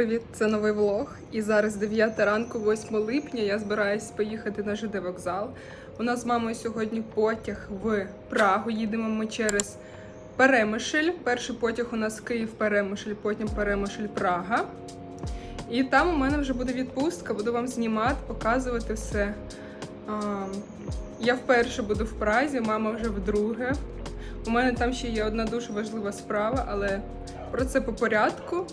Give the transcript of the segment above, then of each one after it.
привіт! Це новий влог. І зараз 9 ранку, 8 липня. Я збираюсь поїхати на ЖД вокзал. У нас з мамою сьогодні потяг в Прагу. Їдемо ми через Перемишль. Перший потяг у нас Київ Перемишль, потім Перемишль Прага. І там у мене вже буде відпустка, буду вам знімати, показувати все. Я вперше буду в Празі, мама вже вдруге. У мене там ще є одна дуже важлива справа, але про це по порядку.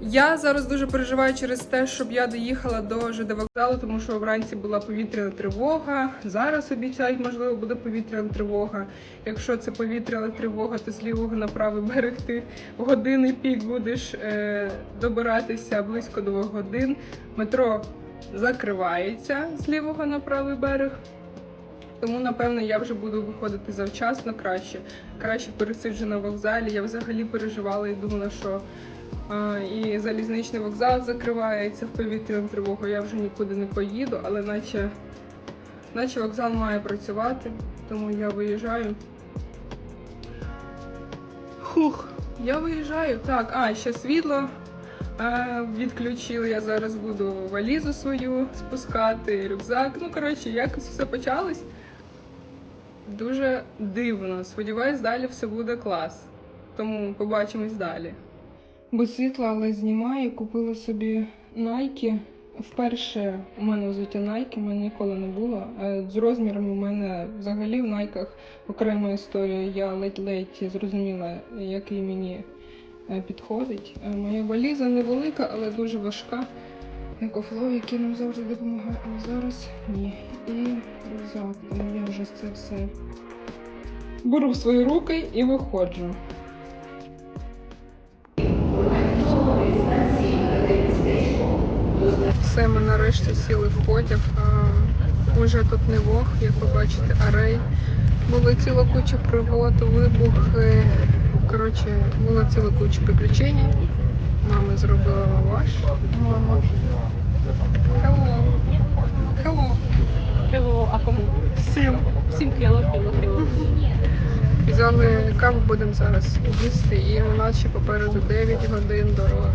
Я зараз дуже переживаю через те, щоб я доїхала до ЖД вокзалу, тому що вранці була повітряна тривога. Зараз обіцяють, можливо, буде повітряна тривога. Якщо це повітряна тривога, то з лівого на правий берег ти години пік будеш е, добиратися близько двох годин. Метро закривається з лівого на правий берег. Тому, напевно, я вже буду виходити завчасно краще. Краще пересиджу на вокзалі. Я взагалі переживала і думала, що і залізничний вокзал закривається в повітряну тривогу. Я вже нікуди не поїду, але наче, наче вокзал має працювати, тому я виїжджаю. Хух, я виїжджаю. Так, а, ще світло е, відключили. Я зараз буду валізу свою спускати, рюкзак. Ну, коротше, якось все почалось. Дуже дивно. Сподіваюсь, далі все буде клас. Тому побачимось далі. Без світла, але знімаю. Купила собі Nike. Вперше у мене взуття Nike, у мене ніколи не було. Е, З розміром у мене взагалі в найках окрема історія. Я ледь-ледь зрозуміла, який мені е, підходить. Е, Моя валіза невелика, але дуже важка. Екофлоу, який нам завжди допомагає. Але зараз ні. І рюкзак. Я вже це все беру в свої руки і виходжу. Все, ми нарешті сіли в потяг. Уже тут не вог, як ви бачите, арей. Була ціла куча пригод, вибухи. Коротше, була ціла куча приключень. Мама зробила лаваш. Мама. Hello. Hello. Кіло, а кому? Всім. Всім кіло, кіло, кіло. Взяли каву, будемо зараз їсти, і у нас ще попереду 9 годин дороги.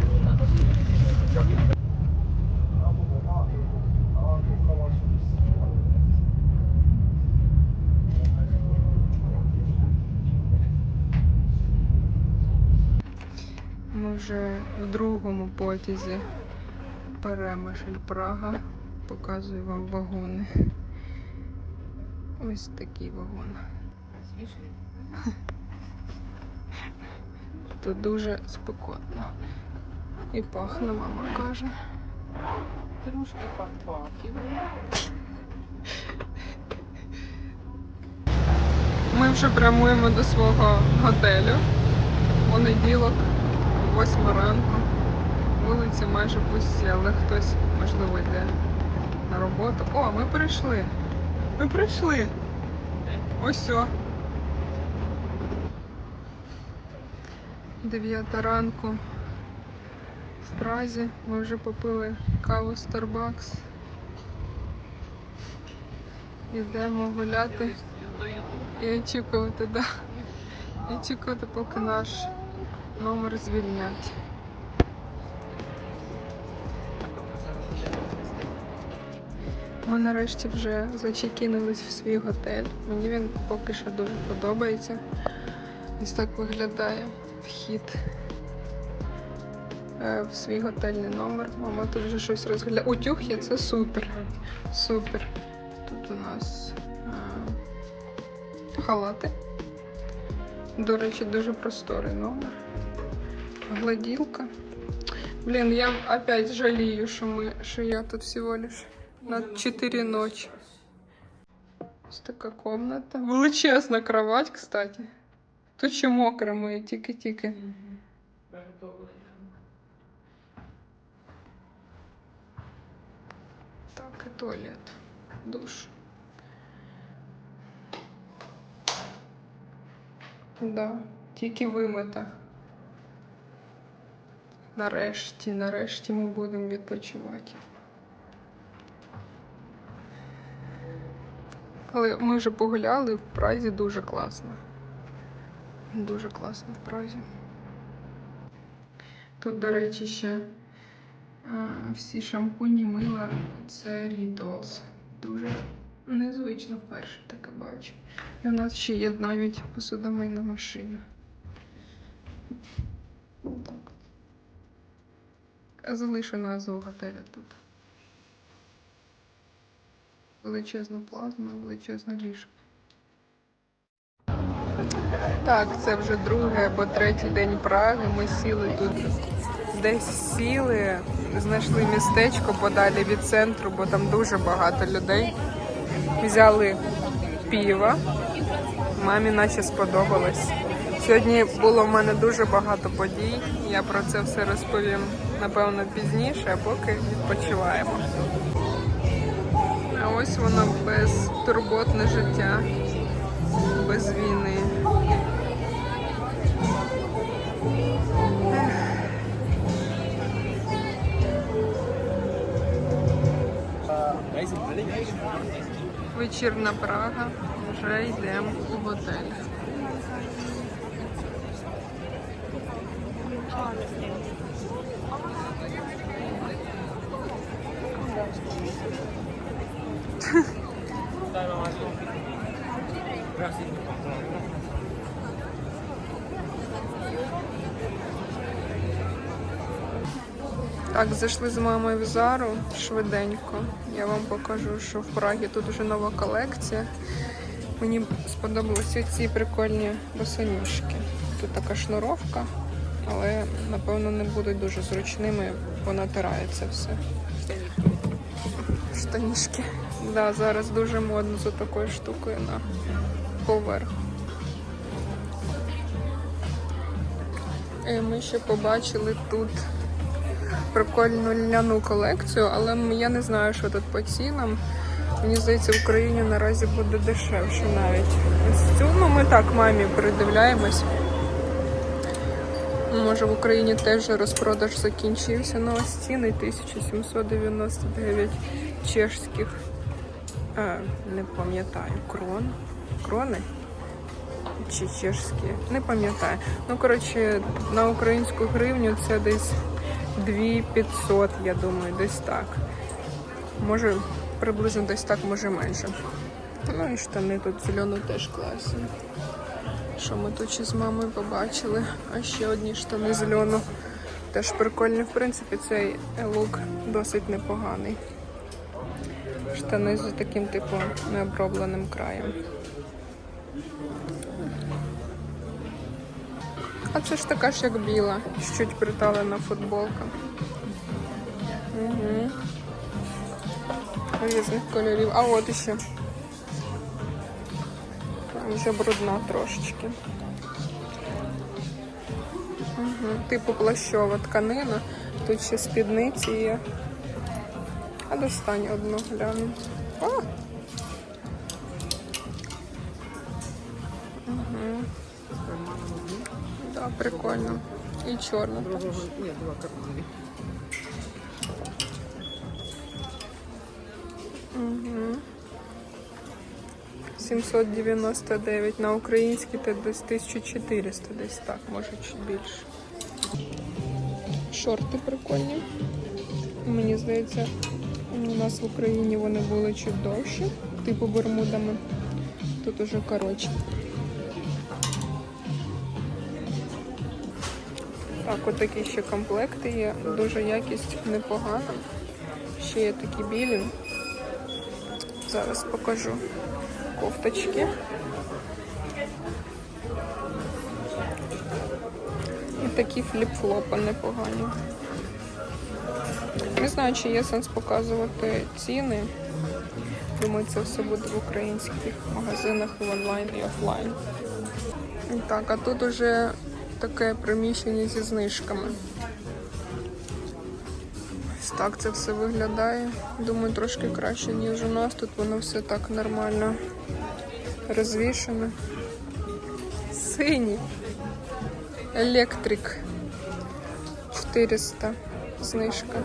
Ми вже в другому потязі Перемишль Прага. Показую вам вагони. Ось такий вагон. Тут дуже спекотно. І пахне, мама каже. Трошки пахпахів. Ми вже прямуємо до свого готелю. Понеділок, 8 ранку. Вулиці майже пусті, але хтось, можливо, йде на роботу. О, ми прийшли. Ми прийшли. Ось о. 9 ранку в Празі. Ми вже попили каву Starbucks. Йдемо гуляти і очікувати, да. І очікувати, поки наш номер звільнять. Ми нарешті вже зачекінились в свій готель. Мені він поки що дуже подобається. Ось так виглядає вхід е, в свій готельний номер. Мама тут вже щось розглядає. Утюг є, це супер. Супер. Тут у нас е, халати. До речі, дуже просторий номер. Гладілка. Блін, я опять жалію, що ми, що я тут всього лиш на 4 ночі. Ось така комната. Величезна кровать, кстати. Тут ще мокра моя, тільки-тільки. Так, і туалет. Душ. Да, тільки вимита. Нарешті, нарешті ми будемо відпочивати. Але ми вже погуляли в Празі дуже класно. Дуже класно в Празі. Тут, до речі, ще Всі шампуні мила це Lidl's. Дуже незвично вперше таке бачу. І у нас ще є навіть посудомийна машина. Залишу назву готеля тут. Величезна плазма, величезна ліжко. Так, це вже другий або третій день Праги. Ми сіли тут. Десь сіли, знайшли містечко подалі від центру, бо там дуже багато людей. Взяли піва. Мамі наче сподобалось. Сьогодні було в мене дуже багато подій. Я про це все розповім напевно пізніше, а поки відпочиваємо. А ось воно безтурботне життя, без війни. Вечірна Прага. Вже йдемо у готель. Так, зайшли з мамою в Зару швиденько. Я вам покажу, що в Прагі тут вже нова колекція. Мені сподобалися ці прикольні босоніжки. Тут така шнуровка, але напевно не будуть дуже зручними, бо натирається все. Штанішки. Да, зараз дуже модно за такою штукою поверх. І ми ще побачили тут прикольну льняну колекцію, але я не знаю, що тут по цінам. Мені здається, в Україні наразі буде дешевше навіть. Ось цю ну, ми так мамі придивляємось. Може в Україні теж розпродаж закінчився. Ну ось ціни 1799 чешських. А, не пам'ятаю, крон. Крони? Чи чешські? Не пам'ятаю. Ну, коротше, на українську гривню це десь 2500, я думаю, десь так. Може, приблизно десь так, може менше. Ну і штани тут зелено теж класні. Що ми тут ще з мамою побачили? А ще одні штани зелено. Теж прикольні. В принципі, цей лук досить непоганий. Штани з таким типу необробленим краєм. А це ж така ж як біла, чуть приталена футболка. Угу. Різних кольорів. А от іще. Вже брудна трошечки. Угу. Типу плащова тканина. Тут ще спідниці є. А достань одну гляну. Прикольно. І чорна. теж. Угу. 799 на український це десь 1400, десь так, може чуть більше. Шорти прикольні. Мені здається, у нас в Україні вони були чуть довші, типу бермудами. Тут уже коротше. Так, от такі ще комплекти є. Дуже якість непогана. Ще є такі білі. Зараз покажу кофточки. І такі фліп-флопи непогані. Не знаю, чи є сенс показувати ціни. Думаю, це все буде в українських магазинах в онлайн і офлайн. Так, а тут уже таке приміщення зі знижками. Ось так це все виглядає. Думаю, трошки краще, ніж у нас. Тут воно все так нормально розвішане. Синій. Електрик. 400 знижка.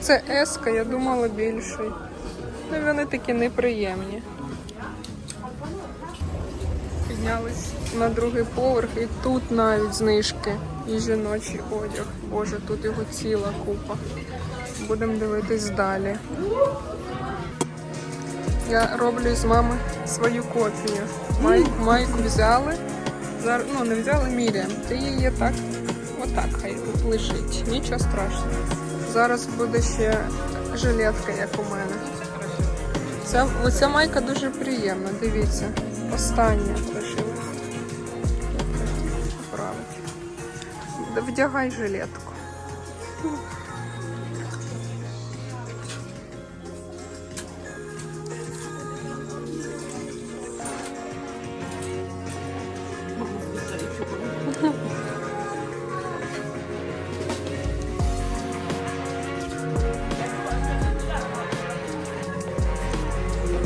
Це еска, я думала більший. Ну, вони такі неприємні. Піднялись на другий поверх, і тут навіть знижки. І жіночий одяг. Боже, тут його ціла купа. Будемо дивитись далі. Я роблю з мами свою копію. Май, майку взяли. Зараз, ну, не взяли, міряємо. Ти її так, отак хай тут лежить. Нічого страшного. Зараз буде ще жилетка, як у мене. Ця, оця майка дуже приємна, дивіться. Остання лишилась. Вдягай жилетку.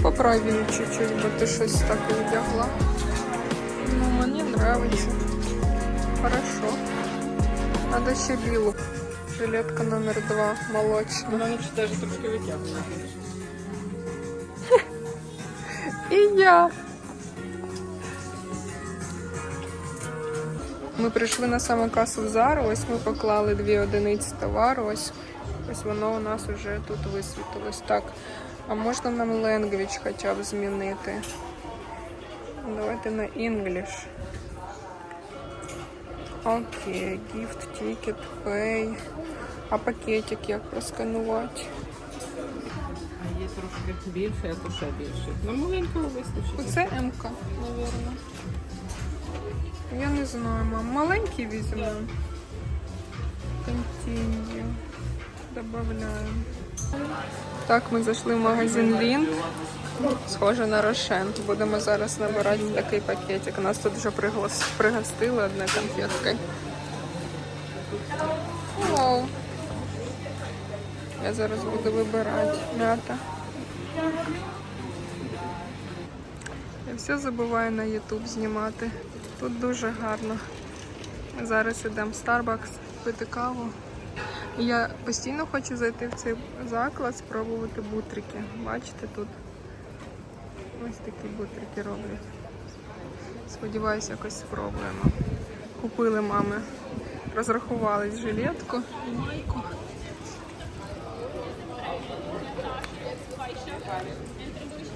Поправь її чуть-чуть, бо ти щось так і вдягла. Ну, мені нравится. Надо ще білу. Жилетка номер два, молочна. Вона наче навіть трошки витягнута. І я. Ми прийшли на саму касу в Зару, ось ми поклали дві одиниці товару, ось, ось воно у нас вже тут висвітилось. Так, а можна нам language хоча б змінити? Давайте на English. Окей, gift, ticket, pay. А пакетик як просканувати? А є трошки більше, а то ще більше. Ну, маленького вистачить. Оце МК, напевно. Я не знаю, мам. Маленький візьмемо. Continue. Добавляємо. Так, ми зайшли в магазин Лінд. Схоже на Рошен. Будемо зараз набирати такий пакетик. Нас тут вже приглас- пригостили одне конфеткою. Вау. Я зараз буду вибирати м'ята. Я все забуваю на YouTube знімати. Тут дуже гарно. Зараз йдемо в Starbucks пити каву. Я постійно хочу зайти в цей заклад, спробувати бутрики. Бачите, тут ось такі бутрики роблять. Сподіваюся, якось спробуємо. Купили мами, розрахувались жилетку і майку.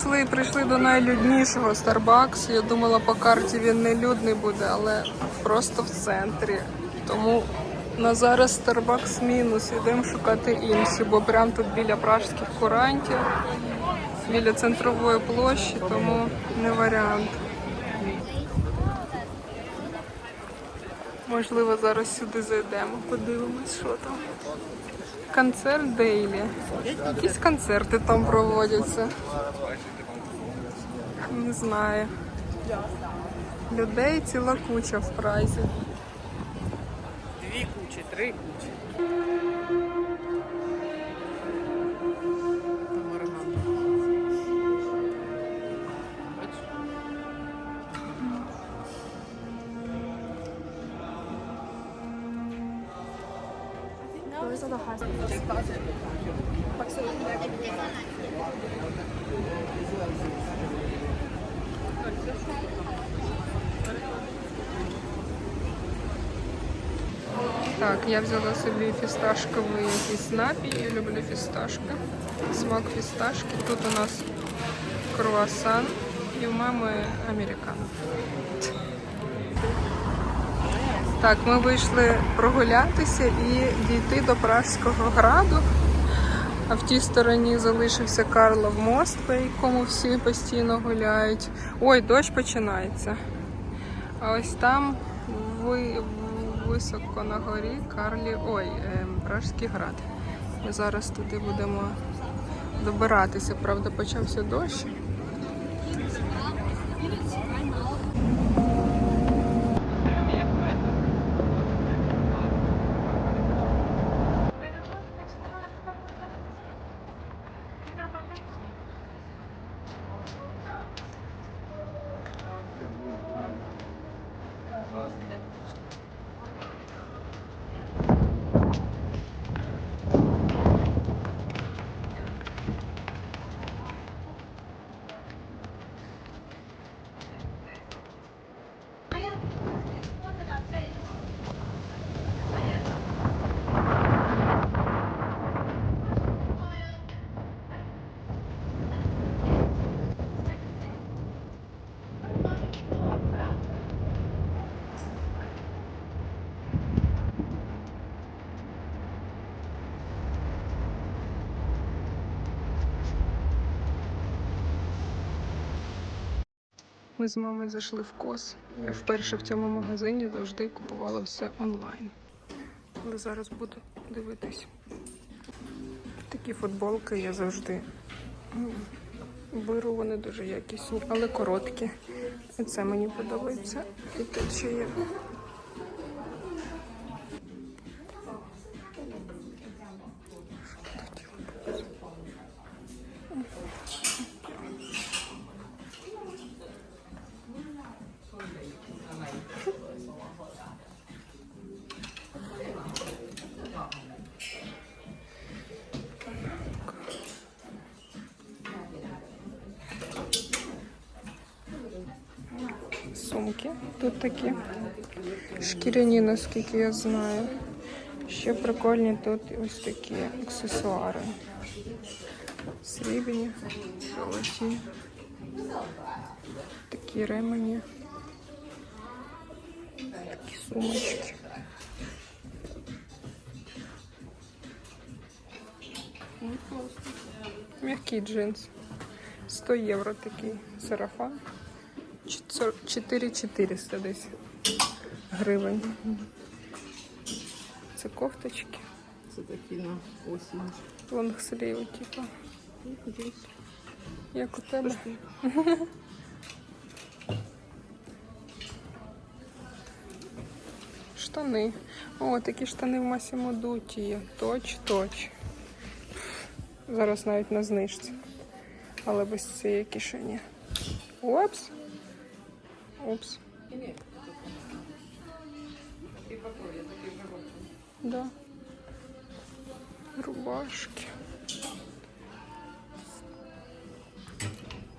Прийшли, прийшли до найлюднішого Starbucks. Я думала, по карті він не людний буде, але просто в центрі. Тому на зараз Starbucks мінус. Йдемо шукати інші, бо прямо тут біля пражських курантів, біля центрової площі, тому не варіант. Можливо, зараз сюди зайдемо, подивимось, що там. Концерт Дейлі. Якісь концерти там проводяться. Не знаю. Людей ціла куча в прайзі. Дві кучі, три кучі. Так, я взяла собі фісташковий якийсь напій. Я люблю фісташки. Смак фісташки. Тут у нас круасан і в мами американо. Так, ми вийшли прогулятися і дійти до Пражського граду. А в тій стороні залишився Карлов мост, по якому всі постійно гуляють. Ой, дощ починається. А ось там ви, високо на горі Карлі. Ой, Пражський град. Ми зараз туди будемо добиратися. Правда, почався дощ. Ми з мамою зайшли в кос. Я вперше в цьому магазині завжди купувала все онлайн. Але зараз буду дивитись. Такі футболки я завжди беру, вони дуже якісні, але короткі. І це мені подобається. І тут ще є. Шкіряні, наскільки я знаю. Ще прикольні тут ось такі аксесуари. Срібні, золоті. Такі ремені. Такі сумочки. Мягкий джинс. 100 євро такий сарафан. 4400 десь гривень. Це кофточки, Це такі на осінь. лонгслів, типу. Ну, десь. Як у тебе? Штани. О, такі штани в Масімо Дуті є. Точ-точ. Зараз навіть на знижці. Але без цієї кишені. Опс. Опс. Да. Рубашки.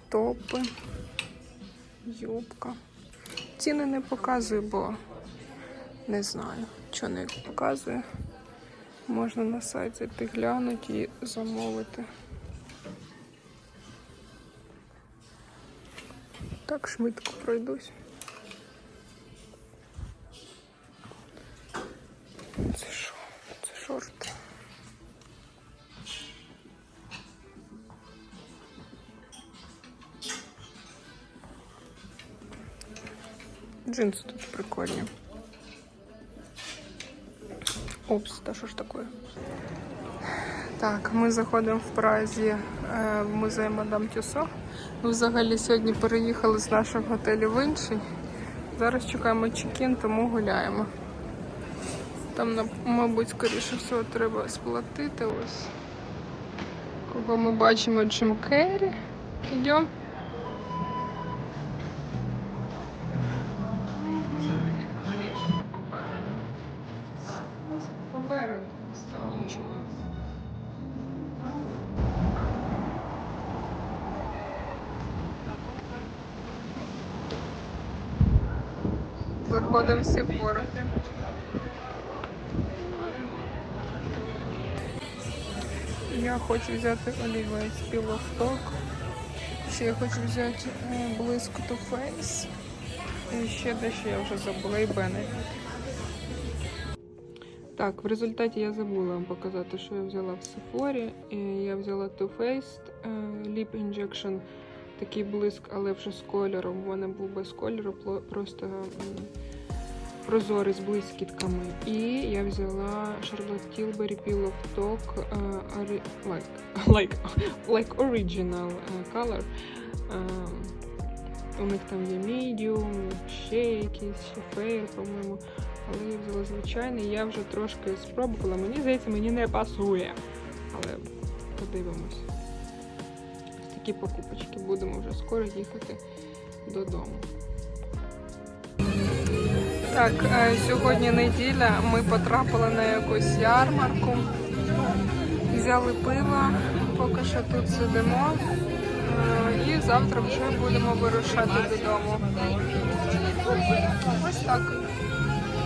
Топи. Юбка. Ціни не показую, бо не знаю, що не показує. Можна на сайт зайти глянути і замовити. Так швидко пройдусь. Джинсы тут прикольні. Опс, та що ж таке? Так, ми заходимо в Празі е, в музей Мадам Тюсо. Ми взагалі сьогодні переїхали з нашого готелю в інший. Зараз чекаємо чекін, тому гуляємо. Там, мабуть, скоріше всього, треба сплатити ось. Кого ми бачимо Джим Керрі. Йдемо. Виходимо всі. Я хочу взяти олівець піловток. Ще я хочу взяти е, блиск to face. І ще дещо я вже забула і Benefit. Так, в результаті я забула вам показати, що я взяла в Sephora. Я взяла Too Faced е, Lip Injection, такий блиск, але вже з кольором. У мене був без кольору, просто прозорий з блискітками. І я взяла Charlotte Tilbury Pillow Talk е, like, original е, color. Е, у них там є medium, ще якісь, ще fair, по-моєму. Але я взяла звичайний, я вже трошки спробувала. Мені здається, мені не пасує. Але подивимось. Ось такі покупочки. Будемо вже скоро їхати додому. Так, е, сьогодні неділя. Ми потрапили на якусь ярмарку. Взяли пиво, поки що тут сидимо. Е, І завтра вже будемо вирушати додому. Ось так.